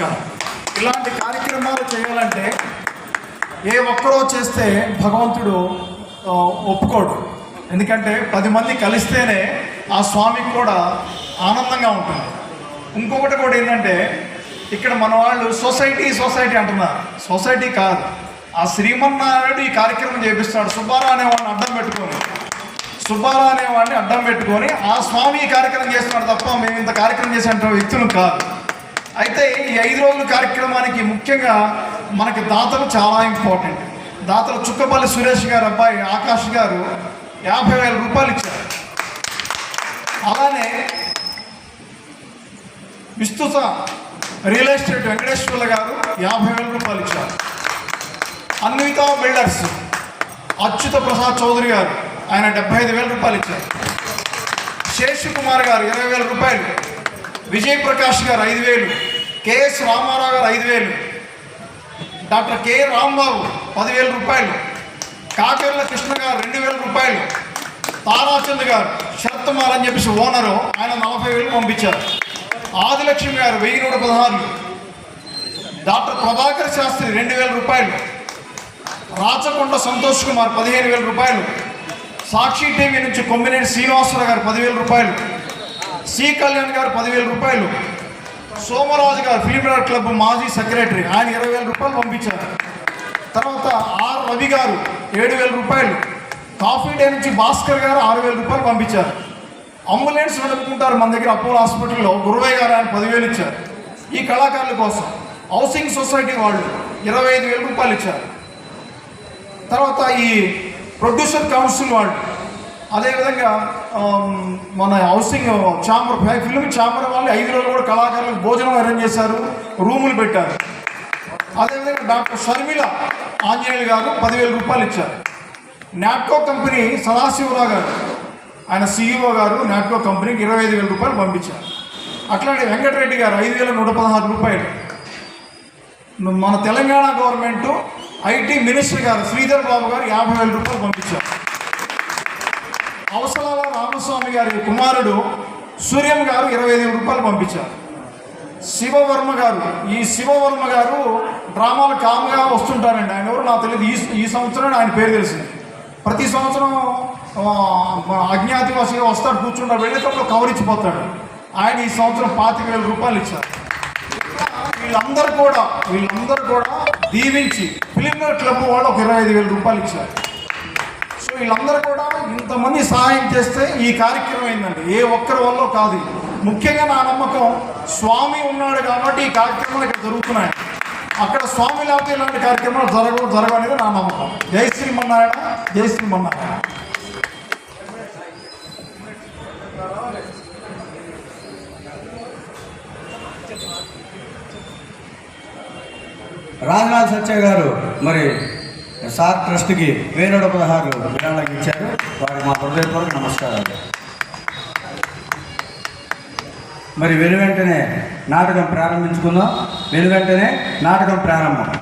నమస్కారం. ఇలాంటి కార్యక్రమాలు చేయాలంటే ఏ ఒక్కరో చేస్తే భగవంతుడు ఒప్పుకోడు. ఎందుకంటే పది మంది కలిస్తేనే ఆ స్వామికి కూడా ఆనందంగా ఉంటుంది. ఇంకొకటి కూడా ఏంటంటే ఇక్కడ మన వాళ్ళు సొసైటీ సొసైటీ అంటున్నారు. సొసైటీ కాదు. ఆ శ్రీమన్నారాయణుడు ఈ కార్యక్రమం చేపిస్తున్నాడు. సుబ్బారా అనేవాడిని అడ్డం పెట్టుకొని. సుబ్బారా అనేవాడిని అడ్డం పెట్టుకొని ఆ స్వామి ఈ కార్యక్రమం చేస్తున్నాడు తప్ప మేము ఇంత కార్యక్రమం చేసే వ్యక్తులు కాదు. అయితే ఈ ఐదు రోజుల కార్యక్రమానికి ముఖ్యంగా మనకి దాతలు చాలా ఇంపార్టెంట్. దాతలు చుక్కపల్లి సురేష్ గారు అబ్బాయి ఆకాష్ గారు యాభై వేల రూపాయలు ఇచ్చారు. అలానే విస్తృత రియల్ ఎస్టేట్ వెంకటేశ్వర్ల గారు యాభై వేల రూపాయలు ఇచ్చారు. అన్విత బిల్డర్స్ అచ్యుత ప్రసాద్ చౌదరి గారు ఆయన డెబ్బై ఐదు వేల రూపాయలు ఇచ్చారు. శేషు కుమార్ గారు ఇరవై వేల రూపాయలు విజయప్రకాష్ గారు ఐదు వేలు కెఎస్ రామారావు గారు ఐదు వేలు డాక్టర్ కె. రాంబాబు పదివేల రూపాయలు కాకెర్ల కృష్ణ గారు రెండు వేల రూపాయలు తారాచంద్ గారు శరత్మాల్ అని చెప్పేసి ఓనరు ఆయన నలభై వేలు పంపించారు. ఆదిలక్ష్మి గారు వెయ్యి నూట పదహారు డాక్టర్ ప్రభాకర్ శాస్త్రి రెండు వేల రూపాయలు రాచకొండ సంతోష్ కుమార్ పదిహేను వేల రూపాయలు సాక్షి టీవీ నుంచి కొమ్మినేని శ్రీనివాసరావు గారు పదివేల రూపాయలు సి కళ్యాణ్ గారు పదివేల రూపాయలు సోమరాజు గారు ఫిలిం క్లబ్ మాజీ సెక్రటరీ ఆయన ఇరవై వేల రూపాయలు పంపించారు. తర్వాత ఆర్ రవి గారు ఏడు వేల రూపాయలు కాఫీ డే నుంచి భాస్కర్ గారు ఆరు వేల రూపాయలు పంపించారు. అంబులెన్స్ నడుపుకుంటారు మన దగ్గర అపోలో హాస్పిటల్లో గురువయ్య గారు ఆయన పదివేలు ఇచ్చారు. ఈ కళాకారుల కోసం హౌసింగ్ సొసైటీ వాళ్ళు ఇరవై ఐదు వేల రూపాయలు ఇచ్చారు. తర్వాత ఈ ప్రొడ్యూసర్ కౌన్సిల్ వాళ్ళు అదేవిధంగా మన హౌసింగ్ చాంబర్ ఫిల్మ్ చాంబర్ వాళ్ళు ఐదు రోజులు కూడా కళాకారులకు భోజనం అరేంజ్ చేశారు రూములు పెట్టారు. అదేవిధంగా డాక్టర్ షర్మిల ఆంజనేయులు గారు పదివేల రూపాయలు ఇచ్చారు. నాట్కో కంపెనీ సదాశివరావు గారు ఆయన సీఈఓ గారు నాట్కో కంపెనీకి ఇరవై ఐదు వేల రూపాయలు పంపించారు. అట్లానే వెంకటరెడ్డి గారు ఐదు వేల నూట పదహారు రూపాయలు. మన తెలంగాణ గవర్నమెంట్ ఐటీ మినిస్టర్ గారు శ్రీధర్ బాబు గారు యాభై వేల రూపాయలు పంపించారు. అవసరాల రామస్వామి గారి కుమారుడు సూర్యం గారు ఇరవై ఐదు వేల రూపాయలు పంపించారు. శివవర్మ గారు ఈ శివవర్మ గారు డ్రామాలు కామ్గా వస్తుంటారండి. ఆయన ఎవరు నాకు తెలియదు. ఈ ఈ సంవత్సరం ఆయన పేరు తెలిసింది. ప్రతి సంవత్సరం అజ్ఞాతివాసిగా వస్తాడు కూర్చుంటాడు. వెళ్ళేటప్పుడు కవర్ ఇచ్చిపోతాడు. ఆయన ఈ సంవత్సరం పాతిక వేల రూపాయలు ఇచ్చారు. వీళ్ళందరూ కూడా వీళ్ళందరూ కూడా దీవించి ఫిలిం క్లబ్ వాళ్ళు ఒక ఇరవై ఐదు వేల రూపాయలు ఇచ్చారు. వీళ్ళందరూ కూడా ఇంతమంది సహాయం చేస్తే ఈ కార్యక్రమం అయిందండి ఏ ఒక్కరి వల్ల కాదు ముఖ్యంగా నా నమ్మకం స్వామి ఉన్నాడు కాబట్టి ఈ కార్యక్రమాలు ఇక్కడ జరుగుతున్నాయి. అక్కడ స్వామి లేకపోతే ఇలాంటి కార్యక్రమాలు జరగవు జరగనేది నా నమ్మకం. జై శ్రీమన్నారాయణ జై శ్రీమన్నారాయణ. రాజనాథ్ సత్య గారు మరి సార్ ట్రస్ట్కి వెయ్యి పదహారు విరాళాలు ఇచ్చారు. వారికి మా హృదయపూర్వక నమస్కారాలు. మరి వెను వెంటనే నాటకం ప్రారంభించుకుందాం. వెను వెంటనే నాటకం ప్రారంభం.